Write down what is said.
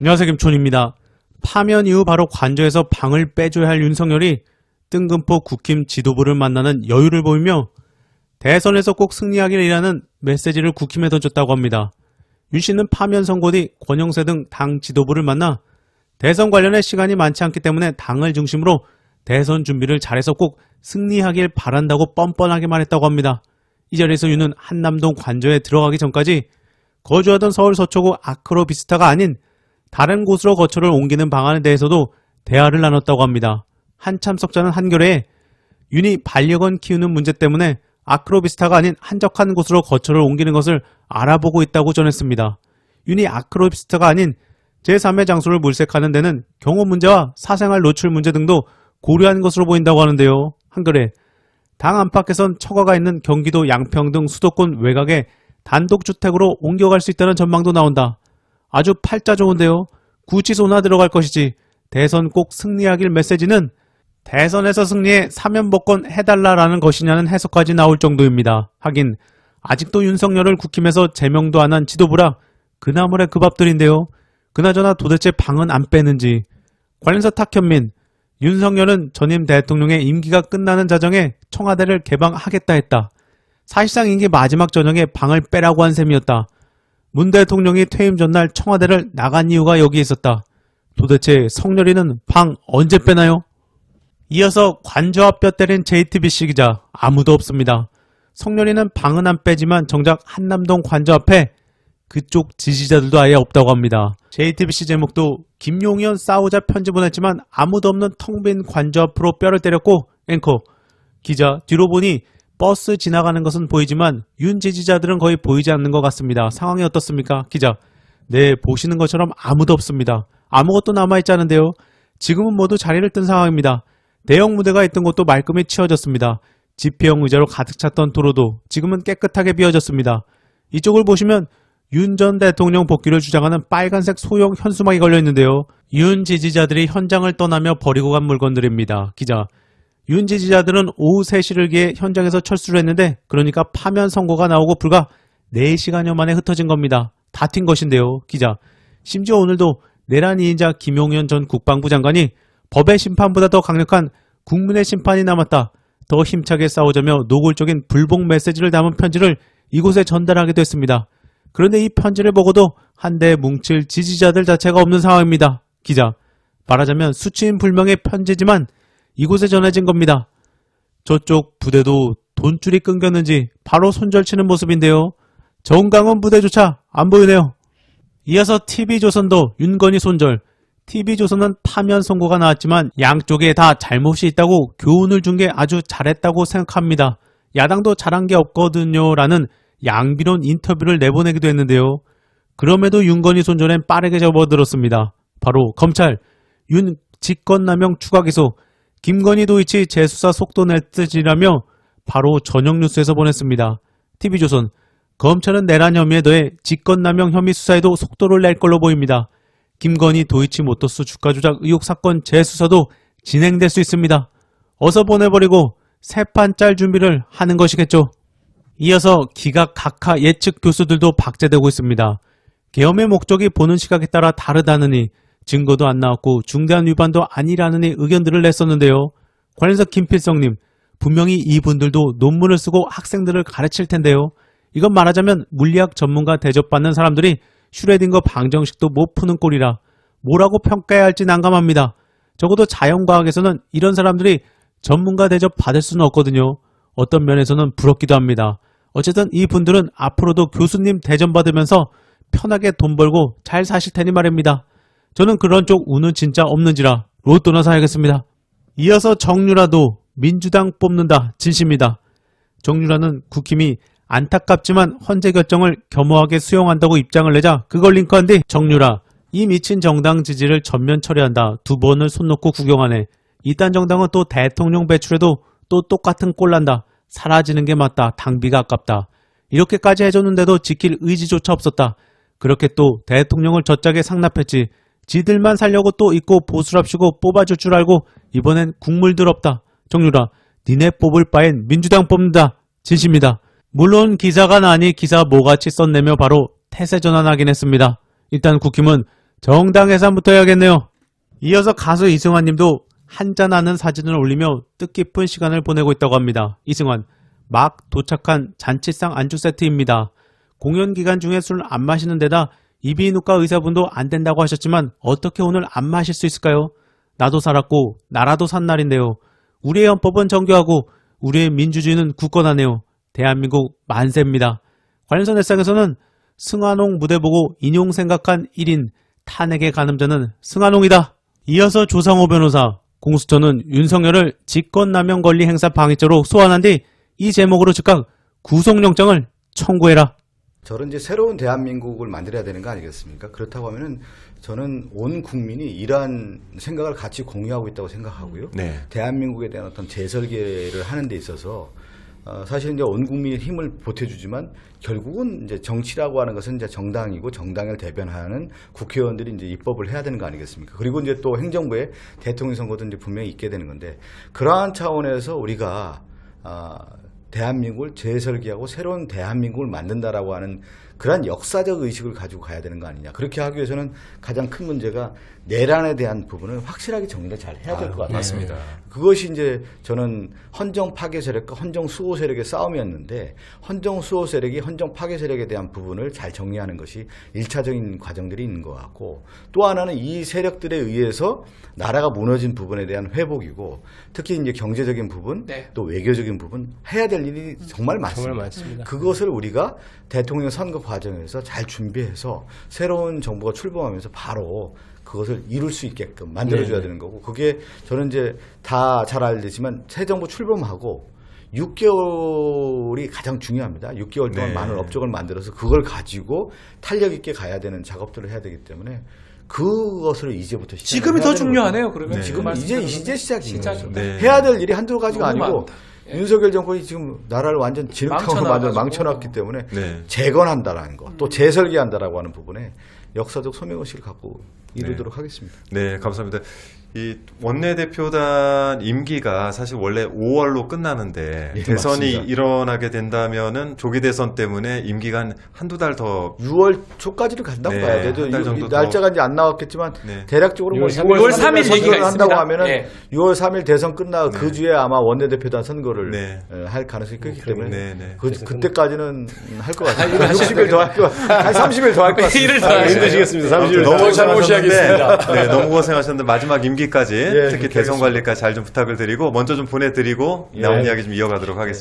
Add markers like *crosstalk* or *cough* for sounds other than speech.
안녕하세요 김촌입니다. 파면 이후 바로 관저에서 방을 빼줘야 할 윤석열이 뜬금포 국힘 지도부를 만나는 여유를 보이며 대선에서 꼭 승리하기를 메시지를 국힘에 던졌다고 합니다. 윤 씨는 파면 선고 뒤 권영세 등 당 지도부를 만나 대선 관련해 시간이 많지 않기 때문에 당을 중심으로 대선 준비를 잘해서 꼭 승리하길 바란다고 뻔뻔하게 말했다고 합니다. 이 자리에서 윤은 한남동 관저에 들어가기 전까지 거주하던 서울 서초구 아크로비스타가 아닌 다른 곳으로 거처를 옮기는 방안에 대해서도 대화를 나눴다고 합니다. 한 참석자는 한겨레에 윤이 반려견 키우는 문제 때문에 아크로비스타가 아닌 한적한 곳으로 거처를 옮기는 것을 알아보고 있다고 전했습니다. 윤이 아크로비스타가 아닌 제3의 장소를 물색하는 데는 경호 문제와 사생활 노출 문제 등도 고려한 것으로 보인다고 하는데요. 한겨레 당 안팎에선 처가가 있는 경기도 양평 등 수도권 외곽에 단독주택으로 옮겨갈 수 있다는 전망도 나온다. 아주 팔자 좋은데요. 구치소나 들어갈 것이지 대선 꼭 승리하길 메시지는 대선에서 승리해 사면복권 해달라라는 것이냐는 해석까지 나올 정도입니다. 하긴 아직도 윤석열을 국힘에서 제명도 안 한 지도부라 그나물의 그 밥들인데요. 그나저나 도대체 방은 안 빼는지 관련사 탁현민 윤석열은 전임 대통령의 임기가 끝나는 자정에 청와대를 개방하겠다 했다. 사실상 임기 마지막 저녁에 방을 빼라고 한 셈이었다. 문 대통령이 퇴임 전날 청와대를 나간 이유가 여기 있었다. 도대체 성렬이는 방 언제 빼나요? 이어서 관저 앞뼈 때린 JTBC 기자 아무도 없습니다. 성렬이는 방은 안 빼지만 정작 한남동 관저 앞에 그쪽 지지자들도 아예 없다고 합니다. JTBC 제목도 김용현 싸우자 편지 보냈지만 아무도 없는 텅 빈 관저 앞으로 뼈를 때렸고 앵커 기자 뒤로 보니 버스 지나가는 것은 보이지만 윤 지지자들은 거의 보이지 않는 것 같습니다. 상황이 어떻습니까? 기자 네 보시는 것처럼 아무도 없습니다. 아무것도 남아있지 않은데요. 지금은 모두 자리를 뜬 상황입니다. 대형 무대가 있던 곳도 말끔히 치워졌습니다. 지폐형 의자로 가득 찼던 도로도 지금은 깨끗하게 비워졌습니다. 이쪽을 보시면 윤 전 대통령 복귀를 주장하는 빨간색 소형 현수막이 걸려 있는데요. 윤 지지자들이 현장을 떠나며 버리고 간 물건들입니다. 기자. 윤 지지자들은 오후 3시를 기해 현장에서 철수를 했는데 그러니까 파면 선고가 나오고 불과 4시간여 만에 흩어진 겁니다. 다 튄 것인데요. 기자. 심지어 오늘도 내란 2인자 김용현 전 국방부 장관이 법의 심판보다 더 강력한 국민의 심판이 남았다. 더 힘차게 싸우자며 노골적인 불복 메시지를 담은 편지를 이곳에 전달하기도 했습니다. 그런데 이 편지를 보고도 한데 뭉칠 지지자들 자체가 없는 상황입니다. 기자. 말하자면 수치인 불명의 편지지만 이곳에 전해진 겁니다. 저쪽 부대도 돈줄이 끊겼는지 바로 손절치는 모습인데요. 정강원 부대조차 안 보이네요. 이어서 TV조선도 윤건희 손절, TV조선은 파면 선고가 나왔지만 양쪽에 다 잘못이 있다고 교훈을 준 게 아주 잘했다고 생각합니다. 야당도 잘한 게 없거든요 라는 양비론 인터뷰를 내보내기도 했는데요. 그럼에도 윤건희 손절엔 빠르게 접어들었습니다. 바로 검찰 윤 직권남용 추가 기소 김건희 도이치 재수사 속도 낼 듯이라며 바로 저녁 뉴스에서 보냈습니다. TV조선 검찰은 내란 혐의에 더해 직권남용 혐의 수사에도 속도를 낼 걸로 보입니다. 김건희 도이치 모터스 주가 조작 의혹 사건 재수사도 진행될 수 있습니다. 어서 보내버리고 새판 짤 준비를 하는 것이겠죠. 이어서 기각 각하 예측 교수들도 박제되고 있습니다. 계엄의 목적이 보는 시각에 따라 다르다느니 증거도 안 나왔고 중대한 위반도 아니라느니 의견들을 냈었는데요. 관련해서 김필성님 분명히 이분들도 논문을 쓰고 학생들을 가르칠 텐데요. 이건 말하자면 물리학 전문가 대접받는 사람들이 슈레딩거 방정식도 못 푸는 꼴이라 뭐라고 평가해야 할지 난감합니다. 적어도 자연과학에서는 이런 사람들이 전문가 대접 받을 수는 없거든요. 어떤 면에서는 부럽기도 합니다. 어쨌든 이 분들은 앞으로도 교수님 대전 받으면서 편하게 돈 벌고 잘 사실 테니 말입니다. 저는 그런 쪽 운은 진짜 없는지라 로또나 사야겠습니다. 이어서 정유라도 민주당 뽑는다 진심이다. 정유라는 국힘이 안타깝지만 헌재 결정을 겸허하게 수용한다고 입장을 내자 그걸 링크한 뒤 정유라 이 미친 정당 지지를 전면 처리한다. 두 번을 손 놓고 구경하네. 이딴 정당은 또 대통령 배출해도 또 똑같은 꼴 난다. 사라지는 게 맞다. 당비가 아깝다. 이렇게까지 해줬는데도 지킬 의지조차 없었다. 그렇게 또 대통령을 저짝에 상납했지. 지들만 살려고 또 있고 보수랍시고 뽑아줄 줄 알고 이번엔 국물들 없다. 정유라 니네 뽑을 바엔 민주당 뽑는다. 진심이다. 물론 기사가 나니 기사 뭐같이 썼내며 바로 태세 전환하긴 했습니다. 일단 국힘은 정당 해산부터 해야겠네요. 이어서 가수 이승환 님도 한잔하는 사진을 올리며 뜻깊은 시간을 보내고 있다고 합니다. 이승환, 막 도착한 잔치상 안주 세트입니다. 공연 기간 중에 술 안 마시는 데다 이비인후과 의사분도 안 된다고 하셨지만 어떻게 오늘 안 마실 수 있을까요? 나도 살았고 나라도 산 날인데요. 우리의 헌법은 정교하고 우리의 민주주의는 굳건하네요. 대한민국 만세입니다. 관련선 일상에서는 승한홍 무대 보고 인용 생각한 1인 탄핵의 가늠자는 승한홍이다. 이어서 조상호 변호사 공수처는 윤석열을 직권남용 권리 행사 방해죄로 소환한 뒤 이 제목으로 즉각 구속영장을 청구해라. 저런 이제 새로운 대한민국을 만들어야 되는 거 아니겠습니까? 그렇다고 하면은 저는 온 국민이 이러한 생각을 같이 공유하고 있다고 생각하고요. 네. 대한민국에 대한 어떤 재설계를 하는 데 있어서 어, 사실 이제 온 국민의 힘을 보태주지만 결국은 이제 정치라고 하는 것은 이제 정당이고 정당을 대변하는 국회의원들이 이제 입법을 해야 되는 거 아니겠습니까? 그리고 이제 또 행정부에 대통령 선거도 이제 분명히 있게 되는 건데 그러한 차원에서 우리가 아, 대한민국을 재설계하고 새로운 대한민국을 만든다라고 하는 그러한 역사적 의식을 가지고 가야 되는 거 아니냐. 그렇게 하기 위해서는 가장 큰 문제가 내란에 대한 부분을 확실하게 정리를 잘 해야 될 것 같아요. 맞습니다. 그것이 이제 저는 헌정 파괴 세력과 헌정 수호 세력의 싸움이었는데 헌정 수호 세력이 헌정 파괴 세력에 대한 부분을 잘 정리하는 것이 일차적인 과정들이 있는 것 같고 또 하나는 이 세력들에 의해서 나라가 무너진 부분에 대한 회복이고 특히 이제 경제적인 부분 네. 또 외교적인 부분 해야 될 일이 정말 많습니다. 정말 많습니다. 그것을 우리가 대통령 선거 과정에서 잘 준비해서 새로운 정부가 출범하면서 바로 그것을 이룰 수 있게끔 만들어줘야 네. 되는 거고 그게 저는 이제 다 잘 알지만 새 정부 출범하고 6개월이 가장 중요합니다. 6개월 동안 네. 많은 업적을 만들어서 그걸 가지고 탄력 있게 가야 되는 작업들을 해야 되기 때문에 그것을 이제부터 시작을 지금이 더 중요하네요. 그러면 네. 지금 이제. 이제 시작인 거죠. 네. 해야 될 일이 한두 가지가 아니고. 예. 윤석열 정권이 지금 나라를 완전 진흙탕으로 만들어. 망쳐놨기 때문에 네. 재건한다라는 것, 또 재설계한다라고 하는 부분에 역사적 소명의식을 갖고 이루도록 하겠습니다. 네, 감사합니다. 이 원내대표단 임기가 사실 원래 5월로 끝나는데 *laughs* 예, 대선이 맞습니다. 일어나게 된다면은 조기 대선 때문에 임기가 한 한두 달 더 6월 초까지를 간다고 네, 봐야 돼도 한달 이- 정도. 날짜가 이제 안 나왔겠지만 네. 대략적으로 뭐 6월 6월 3일 3일 얘기가 선거를 한다고. 하면은 예. 6월 3일 대선 끝나고 그 주에 아마 원내대표단 선거를 네. 예, 할 가능성이 크기 때문에 네, 네. 그, 그때까지는 할 것 같아요. 한 60일 더 할 것 같아요. 한 30일 더 할 것 같아요. *laughs* 일을 더 하시네 요. 힘드시겠습니다. 아무튼 30일 너무 더잘 모셔야겠습니다. 네, 너무 고생하셨는데 마지막 임기까지 예, 특히 대선 관리까지 잘 좀 부탁을 드리고 먼저 좀 보내드리고 예. 남은 이야기 좀 이어가도록 하겠습니다.